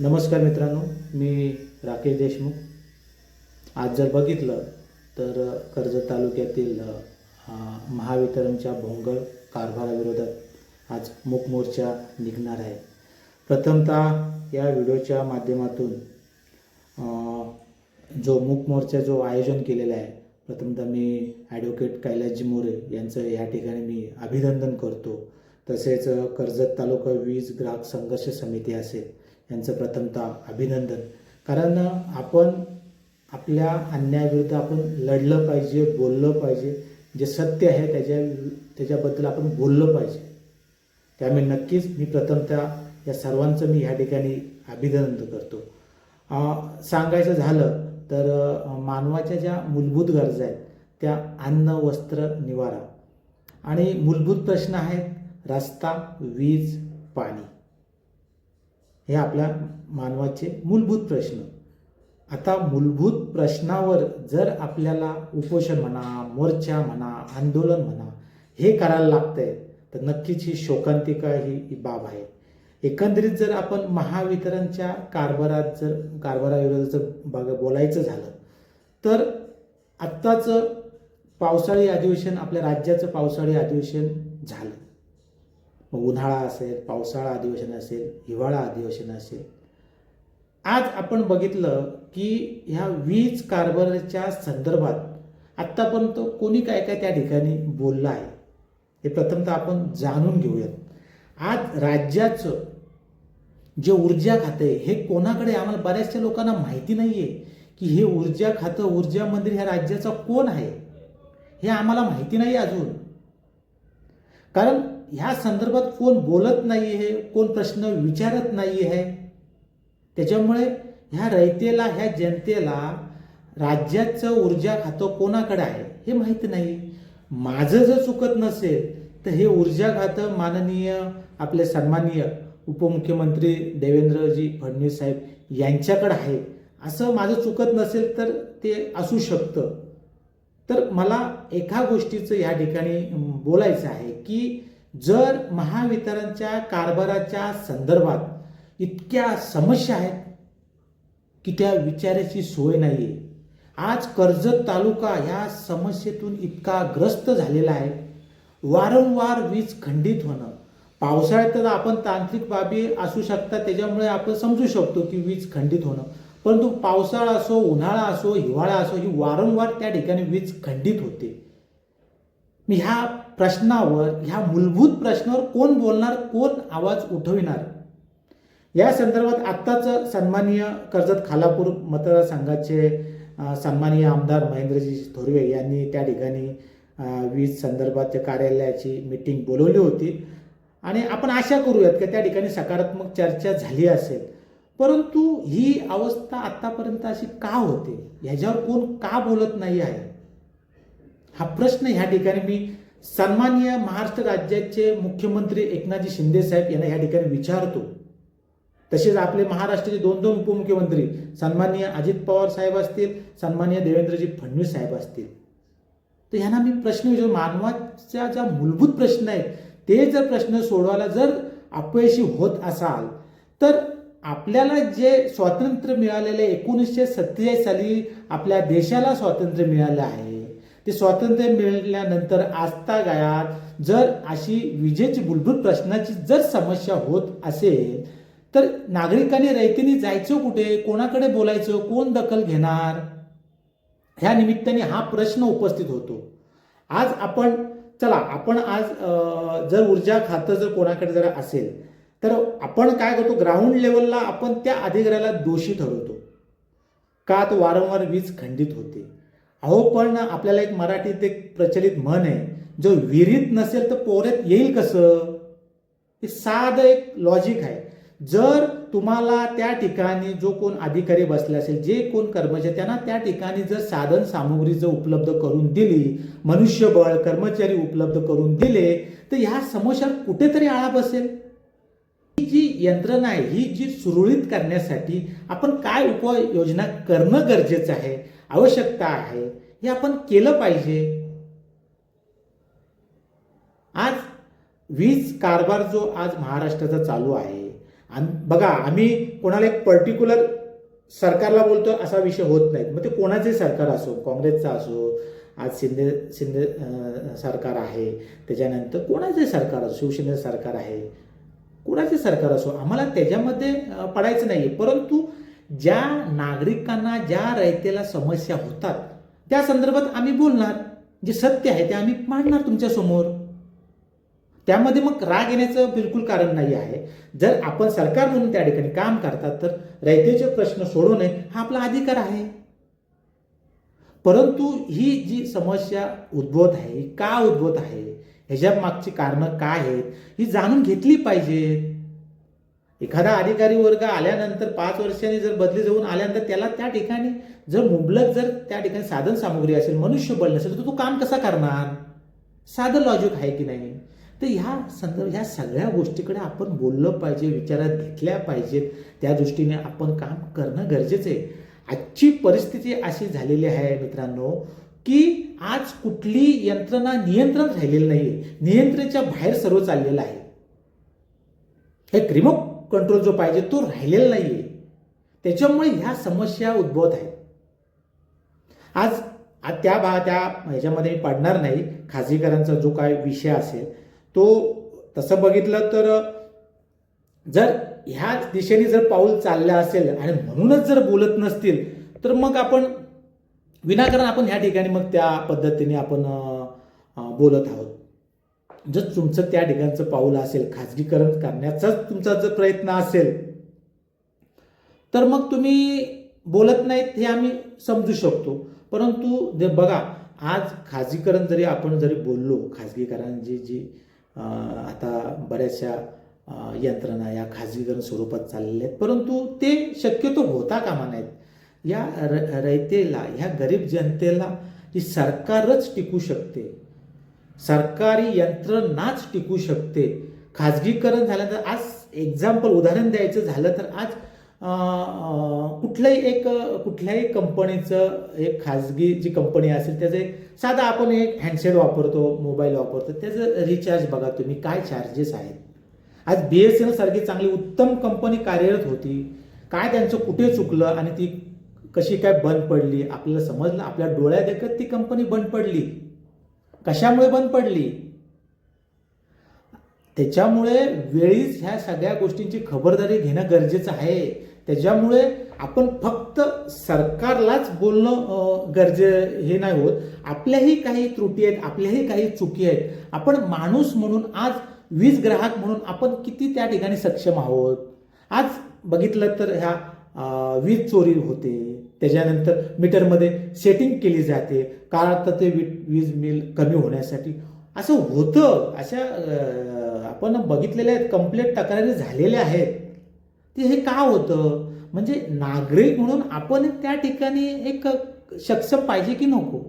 नमस्कार मित्रांनो मी राकेश देशमुख. आज जर बघितलं तर कर्जत तालुक्यातील महावितरणच्या भोंगळ कारभाराविरोधात आज मूकमोर्चा निघणार आहे. प्रथमतः या व्हिडिओच्या माध्यमातून जो मूकमोर्चा जो आयोजन केलेला आहे प्रथमतः मी ॲडव्होकेट कैलासजी मोरे यांचं या ठिकाणी मी अभिनंदन करतो. तसेच कर्जत तालुका वीज ग्राहक संघर्ष समिती असेल यांचं प्रथमतः अभिनंदन. कारण आपण आपल्या अन्यायाविरुद्ध आपण लढलं पाहिजे बोललं पाहिजे. जे सत्य आहे त्याच्या त्याच्याबद्दल आपण बोललं पाहिजे. त्यामुळे नक्कीच मी प्रथमतः या सर्वांचं मी ह्या ठिकाणी अभिनंदन करतो. सांगायचं झालं तर मानवाच्या ज्या मूलभूत गरजा आहेत त्या अन्न वस्त्र निवारा. आणि मूलभूत प्रश्न आहेत रस्ता वीज पाणी. हे आपल्या मानवाचे मूलभूत प्रश्न. आता मूलभूत प्रश्नावर जर आपल्याला उपोषण म्हणा मोर्चा म्हणा आंदोलन म्हणा हे करायला लागतंय तर नक्कीच ही शोकांतिका ही बाब आहे. एकंदरीत जर आपण महावितरणच्या कारभारात जर कारभाराविरोधात जर बघ बोलायचं झालं तर आत्ताचं पावसाळी अधिवेशन आपल्या राज्याचं पावसाळी अधिवेशन झालं. मग उन्हाळा असेल पावसाळा अधिवेशन असेल हिवाळा अधिवेशन असेल. आज आपण बघितलं की ह्या वीज कारभाराच्या संदर्भात आत्तापर्यंत कोणी काय काय त्या ठिकाणी बोललं आहे हे प्रथमतः आपण जाणून घेऊयात. आज राज्याचं जे ऊर्जा खातं आहे हे कोणाकडे आम्हाला बऱ्याचशा लोकांना माहिती नाही आहे की हे ऊर्जा खातं ऊर्जा मंत्री ह्या राज्याचा कोण आहे? हे आम्हाला माहिती नाही अजून. कारण ह्या संदर्भात कोण बोलत नाही आहे कोण प्रश्न विचारत नाही आहे त्याच्यामुळे ह्या रयतेला ह्या जनतेला राज्याचं ऊर्जा खातं कोणाकडे आहे हे माहीत नाही. माझं जर चुकत नसेल तर हे ऊर्जा खातं माननीय आपले सन्माननीय उपमुख्यमंत्री देवेंद्रजी फडणवीस साहेब यांच्याकडे आहे. असं माझं चुकत नसेल तर ते असू शकतं. तर मला एका गोष्टीचं या ठिकाणी बोलायचं आहे की जर महावितरणच्या कारभाराच्या संदर्भात इतक्या समस्या आहेत की त्या विचाराची सोय नाही आहे आज कर्जत तालुका ह्या समस्येतून इतका ग्रस्त झालेला आहे. वारंवार वीज खंडित होणं. पावसाळ्यात तर आपण तांत्रिक बाबी असू शकतात त्याच्यामुळे आपण समजू शकतो की वीज खंडित होणं. परंतु पावसाळा असो उन्हाळा असो हिवाळा असो ही वारंवार त्या ठिकाणी वीज खंडित होते. मी ह्या प्रश्नावर ह्या मूलभूत प्रश्नावर कोण बोलणार कोण आवाज उठविणार? या संदर्भात आत्ताच सन्माननीय कर्जत खालापूर मतदारसंघाचे सन्माननीय आमदार महेंद्रजी थोरवे यांनी त्या ठिकाणी वीज संदर्भात कार्यालयाची मीटिंग बोलवली होती. आणि आपण आशा करूयात की त्या ठिकाणी सकारात्मक चर्चा झाली असेल. परंतु ही अवस्था आत्तापर्यंत अशी का होते? ह्याच्यावर कोण का बोलत नाही आहे? हा प्रश्न ह्या ठिकाणी मी सन्माननीय महाराष्ट्र राज्याचे मुख्यमंत्री एकनाथजी शिंदे साहेब यांना ह्या ठिकाणी विचारतो. तसेच आपले महाराष्ट्राचे दोन दोन उपमुख्यमंत्री सन्माननीय अजित पवार साहेब असतील सन्माननीय देवेंद्रजी फडणवीस साहेब असतील. तर ह्यांना मी प्रश्न विचार मानवाच्या ज्या मूलभूत प्रश्न आहेत ते जर प्रश्न सोडवायला जर अपयशी होत असाल तर आपल्याला जे स्वातंत्र्य मिळालेले एकोणीसशे सत्तेचाळीस साली आपल्या देशाला स्वातंत्र्य मिळालं आहे. ते स्वातंत्र्य मिळाल्यानंतर आजतागायत जर अशी विजेची मूलभूत प्रश्नाची जर समस्या होत असेल तर नागरिकांनी रयतीने जायचं कुठे? कोणाकडे बोलायचं? कोण दखल घेणार? ह्या निमित्ताने हा प्रश्न उपस्थित होतो. आज आपण चला आपण आज जर ऊर्जा खातं जर कोणाकडे जर असेल तर आपण काय करतो? ग्राउंड लेवलला आपण त्या अधिकाऱ्याला दोषी ठरवतो. का? तर वारंवार वीज खंडित होते. अहो पण आपल्याला एक मराठीत एक प्रचलित म्हण आहे. जो विहिरीत नसेल तर पोऱ्यात येईल कसं? हे साधं एक लॉजिक आहे. जर तुम्हाला त्या ठिकाणी जो कोण अधिकारी बसले असेल जे कोण कर्मचारी त्यांना त्या ठिकाणी जर साधन सामुग्री जर उपलब्ध करून दिली मनुष्यबळ कर्मचारी उपलब्ध करून दिले तर ह्या समस्यावर कुठेतरी आळा बसेल. ही जी यंत्रणा आहे ही जी सुरळीत करण्यासाठी आपण काय उपाययोजना करणं गरजेचं आहे आवश्यकता आहे हे आपण केलं पाहिजे. आज वीज कारभार जो आज महाराष्ट्राचा चालू आहे आणि बघा आम्ही कोणाला एक पर्टिक्युलर सरकारला बोलतो असा विषय होत नाही. मग ते कोणाचे सरकार असो काँग्रेसचा असो आज शिंदे शिंदे सरकार आहे त्याच्यानंतर कोणाचे सरकार असो शिवसेनेचं सरकार आहे कोणाचे सरकार असो आम्हाला त्याच्यामध्ये पडायचं नाही परंतु ज्या नागरिकांना ज्या रयतेला समस्या होतात त्या संदर्भात आम्ही बोलणार. जे सत्य आहे ते आम्ही मांडणार तुमच्यासमोर त्यामध्ये मग राग येण्याचं बिलकुल कारण नाही आहे. जर आपण सरकार म्हणून त्या ठिकाणी काम करतात तर रयतेचे प्रश्न सोडवणे हा आपला अधिकार आहे. परंतु ही जी समस्या उद्भवत आहे का उद्भवत आहे ह्याच्या मागची कारणं काय आहेत ही जाणून घेतली पाहिजेत. एखादा अधिकारी वर्ग आल्यानंतर पाच वर्षांनी जर बदली जाऊन आल्यानंतर त्याला त्या ठिकाणी जर मुबलक जर त्या ठिकाणी साधन सामुग्री असेल मनुष्यबळ नसेल तर तो काम कसा करणार? साधं लॉजिक आहे की नाही? तर ह्या संदर्भ ह्या सगळ्या गोष्टीकडे आपण बोललं पाहिजे विचारात घेतल्या पाहिजेत. त्या दृष्टीने आपण काम करणं गरजेचं आहे. आजची परिस्थिती अशी झालेली आहे मित्रांनो की आज कुठली यंत्रणा नियंत्रण राहिलेली नाही नियंत्रणाच्या बाहेर सर्व चाललेलं आहे. हे रिमोट कंट्रोल जो पाहिजे तो राहिलेला नाही आहे त्याच्यामुळे ह्या समस्या उद्भवत आहेत आज आज त्या भा त्या ह्याच्यामध्ये मी पडणार नाही. खाजगीकरांचा जो काय विषय असेल तो तसं बघितलं तर जर ह्या दिशेने जर पाऊल चाललं असेल आणि म्हणूनच जर बोलत नसतील तर मग आपण विनाकारण आपण ह्या ठिकाणी मग त्या पद्धतीने आपण बोलत आहोत. जर तुमचं त्या ठिकाणचं पाऊल असेल खाजगीकरण करण्याचाच तुमचा जर प्रयत्न असेल तर मग तुम्ही बोलत नाहीत हे आम्ही समजू शकतो. परंतु जे बघा आज खाजगीकरण जरी आपण जरी बोललो खाजगीकरणाची जी आता बऱ्याचशा यंत्रणा या खाजगीकरण स्वरूपात चाललेल्या आहेत परंतु ते शक्यतो होता कामा नाहीत या र रयतेला ह्या गरीब जनतेला ही सरकारच टिकू शकते. सरकारी यंत्रणाच टिकू शकते. खाजगीकरण झाल्यानंतर आज एक्झाम्पल उदाहरण द्यायचं झालं तर आज कुठलंही कुठल्याही एक कुठल्याही कंपनीचं एक खाजगी जी कंपनी असेल त्याचं एक साधा आपण एक हँडसेट वापरतो मोबाईल वापरतो त्याचं रिचार्ज बघा तुम्ही काय चार्जेस आहेत? आज बी एस एन सारखी चांगली उत्तम कंपनी कार्यरत होती. काय त्यांचं कुठे चुकलं आणि ती कशी काय बंद पडली? आपल्याला समजलं आपल्या डोळ्यादेखत ती कंपनी बंद पडली. कशामुळे बंद पडली? त्याच्यामुळे वेळीच ह्या सगळ्या गोष्टींची खबरदारी घेणं गरजेचं आहे. त्याच्यामुळे आपण फक्त सरकारलाच बोलणं गरजे हे नाही होत. आपल्याही काही त्रुटी आहेत आपल्याही काही चुकी आहेत. आपण माणूस म्हणून आज वीज ग्राहक म्हणून आपण किती त्या ठिकाणी सक्षम आहोत? आज बघितलं तर ह्या वीज चोरी होते. त्याच्यानंतर मीटरमध्ये सेटिंग केली जाते. का तर ते वीज बिल कमी होण्यासाठी. असं होतं. अशा आपण बघितलेल्या आहेत कंप्लेंट तक्रारी झालेल्या आहेत. ते हे का होतं? म्हणजे नागरिक म्हणून आपण त्या ठिकाणी एक सक्षम पाहिजे की नको?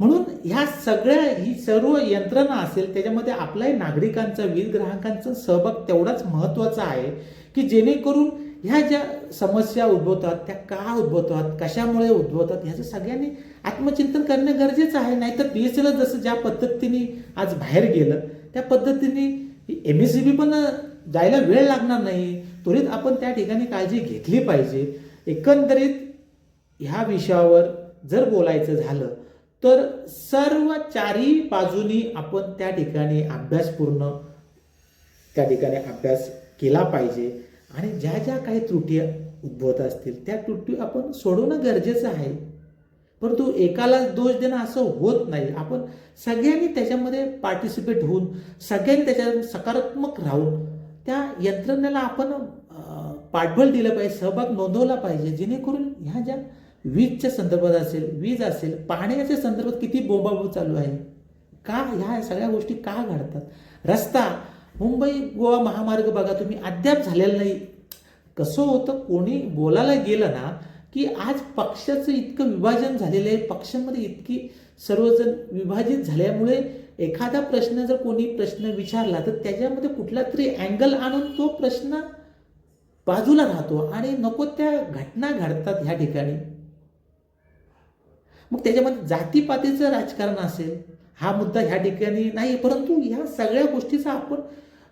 म्हणून ह्या सगळ्या ही सर्व यंत्रणा असेल त्याच्यामध्ये आपलाही नागरिकांचा वीज ग्राहकांचा सहभाग तेवढाच महत्त्वाचा आहे की जेणेकरून ह्या ज्या समस्या उद्भवतात त्या का उद्भवतात कशामुळे उद्भवतात ह्याचं सगळ्यांनी आत्मचिंतन करणं गरजेचं आहे. नाहीतर पी एस एल जसं ज्या पद्धतीने आज बाहेर गेलं त्या पद्धतीने एम एस सी बी पण जायला वेळ लागणार नाही. त्वरित आपण त्या ठिकाणी काळजी घेतली पाहिजे. एकंदरीत ह्या विषयावर जर बोलायचं झालं तर सर्व चारी बाजूनी आपण त्या ठिकाणी अभ्यासपूर्ण त्या ठिकाणी अभ्यास केला पाहिजे. आणि ज्या ज्या काही त्रुटी उद्भवत असतील. त्या त्रुटी आपण सोडवणं गरजेचं आहे. परंतु एकाला दोष देणं असं होत नाही. आपण सगळ्यांनी त्याच्यामध्ये पार्टिसिपेट होऊन सगळ्यांनी त्याच्यात सकारात्मक राहून त्या यंत्रणेला आपण पाठबळ दिलं पाहिजे सहभाग नोंदवला पाहिजे. जेणेकरून ह्या ज्या वीजच्या संदर्भात असेल वीज असेल पाण्याच्या संदर्भात किती बोंबाबोब चालू आहे? का ह्या सगळ्या गोष्टी का घडतात? रस्ता मुंबई गोवा महामार्ग बघा तुम्ही अद्याप झालेला नाही. कसं होतं कोणी बोलायला गेलं ना की आज पक्षाचं इतकं विभाजन झालेलं आहे पक्षामध्ये इतकी सर्वजण विभाजित झाल्यामुळे एखादा प्रश्न जर कोणी प्रश्न विचारला तर त्याच्यामध्ये कुठला तरी अँगल आणून तो प्रश्न बाजूला राहतो आणि नको त्या घटना घडतात ह्या ठिकाणी. मग त्याच्यामध्ये जातीपातीचं राजकारण असेल हा मुद्दा ह्या ठिकाणी नाही परंतु ह्या सगळ्या गोष्टीचा आपण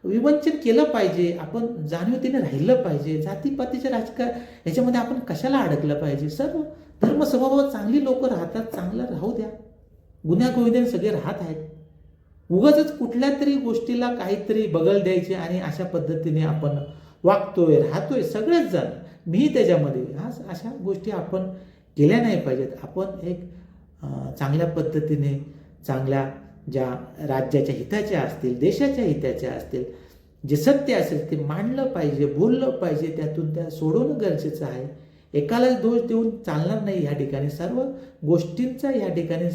विवंचन केलं पाहिजे आपण जाणीवतेने राहिलं पाहिजे जातीपातीच्या राजकारण याच्यामध्ये आपण कशाला अडकलं पाहिजे? सर्व धर्मस्वभावात चांगली लोक राहतात चांगलं राहू द्या. गुन्ह्यागोविंदाने सगळे राहत आहेत. उगाच कुठल्या तरी गोष्टीला काहीतरी बगल द्यायचे आणि अशा पद्धतीने आपण वागतोय राहतोय सगळेच जण. मी त्याच्यामध्ये हा अशा गोष्टी आपण केल्या नाही पाहिजेत. आपण एक चांगल्या पद्धतीने चांगल्या ज्या राज्याच्या हिताच्या असतील देशाच्या हिताच्या असतील जे सत्य असेल ते मांडलं पाहिजे बोललं पाहिजे त्यातून त्या सोडवणं गरजेचं आहे. एकालाच दोष देऊन चालणार नाही ह्या ठिकाणी. सर्व गोष्टींचा या ठिकाणी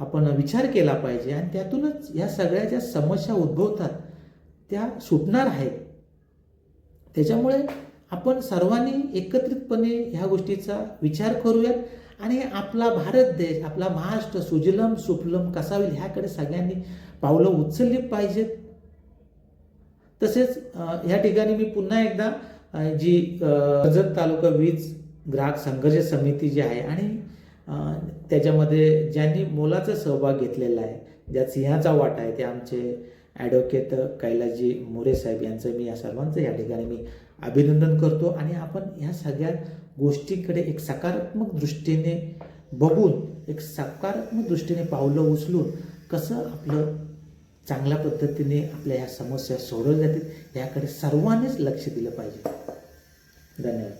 आपण विचार केला पाहिजे आणि त्यातूनच ह्या सगळ्या ज्या समस्या उद्भवतात त्या सुटणार आहेत. त्याच्यामुळे आपण सर्वांनी एकत्रितपणे ह्या गोष्टीचा विचार करूयात. आणि आपला भारत देश आपला महाराष्ट्र सुजलम सुफलम कसा होईल ह्याकडे सगळ्यांनी पावलं उचलली पाहिजेत. तसेच ह्या या ठिकाणी मी पुन्हा एकदा जी कर्जत तालुका वीज ग्राहक संघर्ष समिती जी आहे आणि त्याच्यामध्ये ज्यांनी मोलाचा सहभाग घेतलेला आहे ज्यात सिंहाचा वाटा आहे ते आमचे ॲडव्होकेट कैलासजी मोरे साहेब यांचं मी या सर्वांचं या ठिकाणी मी अभिनंदन करतो आणि आपण ह्या सगळ्या गोष्टीकडे एक सकारात्मक दृष्टीने बघून एक सकारात्मक दृष्टीने पावलं उचलून कसं आपलं चांगल्या पद्धतीने आपल्या ह्या समस्या सोडवल्या जातील याकडे सर्वांनीच लक्ष दिलं पाहिजे. धन्यवाद.